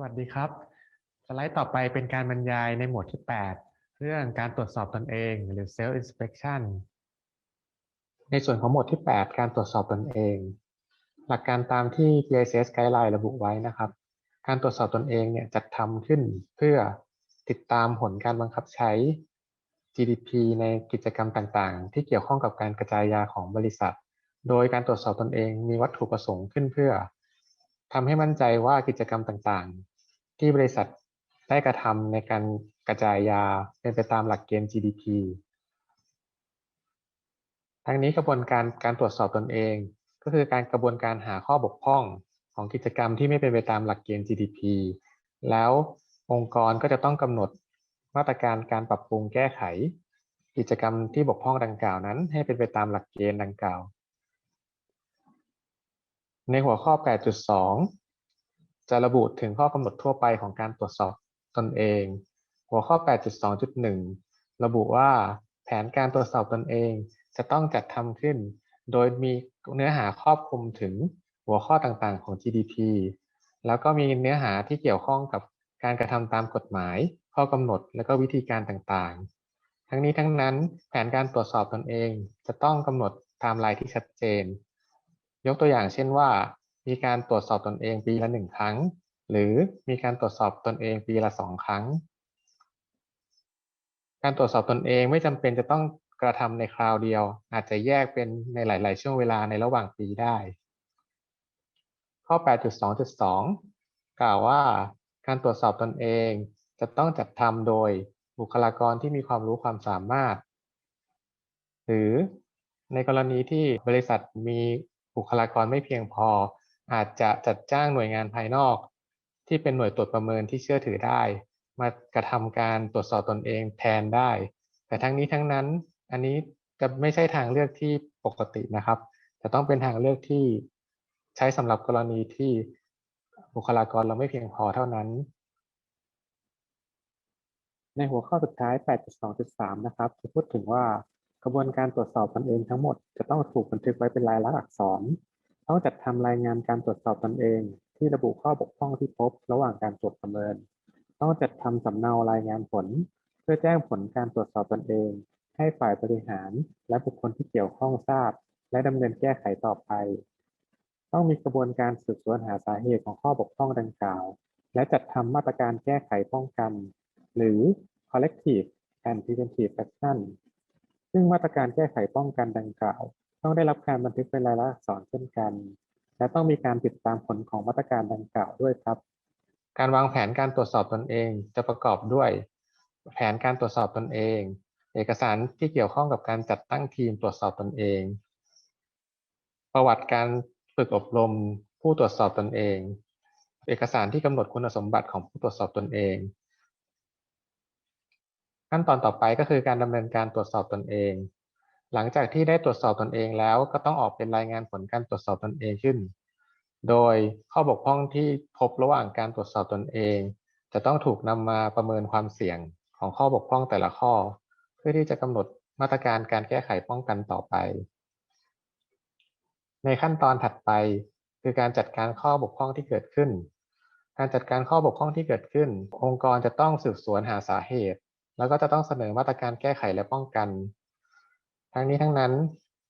สวัสดีครับ สไลด์ต่อไปเป็นการบรรยายในหมวดที่ 8 เรื่องการตรวจสอบตนเองหรือ self inspection ในส่วนของหมวดที่ 8 การตรวจสอบตนเอง หลักการตามที่ PICS Guideline ระบุไว้นะครับ การตรวจสอบตนเองเนี่ยจัดทำขึ้นเพื่อติดตามผลการบังคับใช้ GDP ในกิจกรรมต่างๆ ที่เกี่ยวข้องกับการกระจายยาของบริษัท โดยการตรวจสอบตนเองมีวัตถุประสงค์ขึ้นเพื่อ ทำให้มั่นใจว่ากิจกรรมต่างๆ ที่บริษัทได้กระทำในการกระจายยาเป็นไปตามหลักเกณฑ์ GDP ทั้งนี้กระบวนการการตรวจสอบตนเอง ก็คือการกระบวนการหาข้อบกพร่องของกิจกรรมที่ไม่เป็นไปตามหลักเกณฑ์ GDP แล้วองค์กรก็จะต้องกำหนดมาตรการการปรับปรุงแก้ไข กิจกรรมที่บกพร่องดังกล่าวนั้น ให้เป็นไปตามหลักเกณฑ์ดังกล่าว ในหัวข้อ 8.2 จะระบุถึงข้อกำหนดทั่วไปของการตรวจสอบตนเอง หัวข้อ 8.2.1 ระบุว่าแผนการตรวจสอบตนเอง จะต้องจัดทำขึ้น โดยมีเนื้อหาครอบคลุมถึงหัวข้อต่างๆของ GDP แล้วก็มีเนื้อหาที่เกี่ยวข้องกับการกระทำตามกฎหมาย ข้อกำหนด และก็วิธีการต่างๆ ทั้งนี้ทั้งนั้นแผนการตรวจสอบตนเอง จะต้องกำหนดไทม์ไลน์ที่ชัดเจน ยกตัวอย่างเช่นว่า มีการตรวจสอบตนเองปีละหนึ่งครั้ง หรือมีการตรวจสอบตนเองปีละสองครั้ง การตรวจสอบตนเองไม่จำเป็นจะต้องกระทำในคราวเดียว อาจจะแยกเป็นในหลาย ๆ ช่วงเวลาในระหว่างปีได้ ข้อ 8.2.2 กล่าวว่า การตรวจสอบตนเองจะต้องจัดทำโดยบุคลากรที่มีความรู้ความสามารถ หรือในกรณีที่บริษัทมี บุคลากรไม่เพียงพอ อาจจะจัดจ้างหน่วยงานภายนอก ที่เป็นหน่วยตรวจประเมินที่เชื่อถือได้ มากระทำการตรวจสอบตนเองแทนได้ แต่ทั้งนี้ทั้งนั้นอันนี้จะไม่ใช่ทางเลือกที่ปกตินะครับจะต้องเป็นทางเลือกที่ใช้สำหรับกรณีที่บุคลากรเราไม่เพียงพอเท่านั้น ในหัวข้อสุดท้าย 8.2.3 นะครับจะพูดถึงว่า กระบวนการตรวจสอบตนเองทั้งหมดจะต้องถูกบันทึกไว้เป็นลายลักษณ์อักษร ต้องจัดทำรายงานการตรวจสอบตนเอง ที่ระบุข้อบกพร่องที่พบ ระหว่างการตรวจประเมิน ต้องจัดทำสำเนารายงานผล เพื่อแจ้งผลการตรวจสอบตนเอง ให้ฝ่ายบริหาร และบุคคลที่เกี่ยวข้องทราบ และดำเนินแก้ไขต่อไป ต้องมีกระบวนการสืบสวนหาสาเหตุของข้อบกพร่องดังกล่าว และจัดทำมาตรการแก้ไขป้องกัน หรือ corrective and preventive action ซึ่งมาตรการแก้ไขป้องกันดังกล่าว ต้องได้รับการบันทึกเป็นลายลักษณ์อักษรเช่นกัน และต้องมีการติดตามผลของมาตรการดังกล่าวด้วยครับ การวางแผนการตรวจสอบตนเองจะประกอบด้วย แผนการตรวจสอบตนเอง เอกสารที่เกี่ยวข้องกับการจัดตั้งทีมตรวจสอบตนเอง ประวัติการฝึกอบรมผู้ตรวจสอบตนเอง เอกสารที่กำหนดคุณสมบัติของผู้ตรวจสอบตนเอง ขั้นตอนต่อไปก็คือการดำเนินการตรวจสอบตนเอง หลังจากที่ได้ตรวจสอบตนเองแล้วก็ต้องออกเป็นรายงานผลการตรวจสอบตนเองขึ้น โดยข้อบกพร่องที่พบระหว่างการตรวจสอบตนเอง จะต้องถูกนำมาประเมินความเสี่ยงของข้อบกพร่องแต่ละข้อ เพื่อที่จะกำหนดมาตรการการแก้ไขป้องกันต่อไป ในขั้นตอนถัดไปคือการจัดการข้อบกพร่องที่เกิดขึ้น การจัดการข้อบกพร่องที่เกิดขึ้น องค์กรจะต้องสืบสวนหาสาเหตุ แล้วก็จะต้องเสนอมาตรการแก้ไขและป้องกัน ทั้งนี้ทั้งนั้น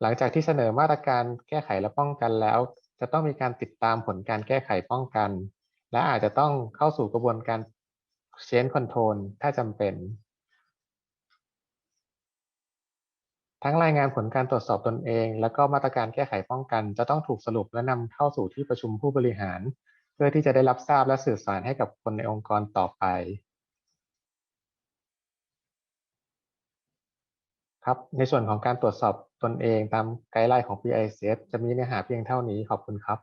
หลังจากที่เสนอมาตรการแก้ไขและป้องกันแล้ว จะต้องมีการติดตามผลการแก้ไขป้องกัน และอาจจะต้องเข้าสู่กระบวนการ change control ถ้าจำเป็น ทั้งรายงานผลการตรวจสอบตนเอง และก็มาตรการแก้ไขป้องกัน จะต้องถูกสรุปและนำเข้าสู่ที่ประชุมผู้บริหาร เพื่อที่จะได้รับทราบและสื่อสารให้กับคนในองค์กรต่อไป ครับในส่วนของการตรวจสอบตนเองตามไกด์ไลน์ของ PICS จะมีเนื้อหาเพียงเท่านี้ขอบคุณครับ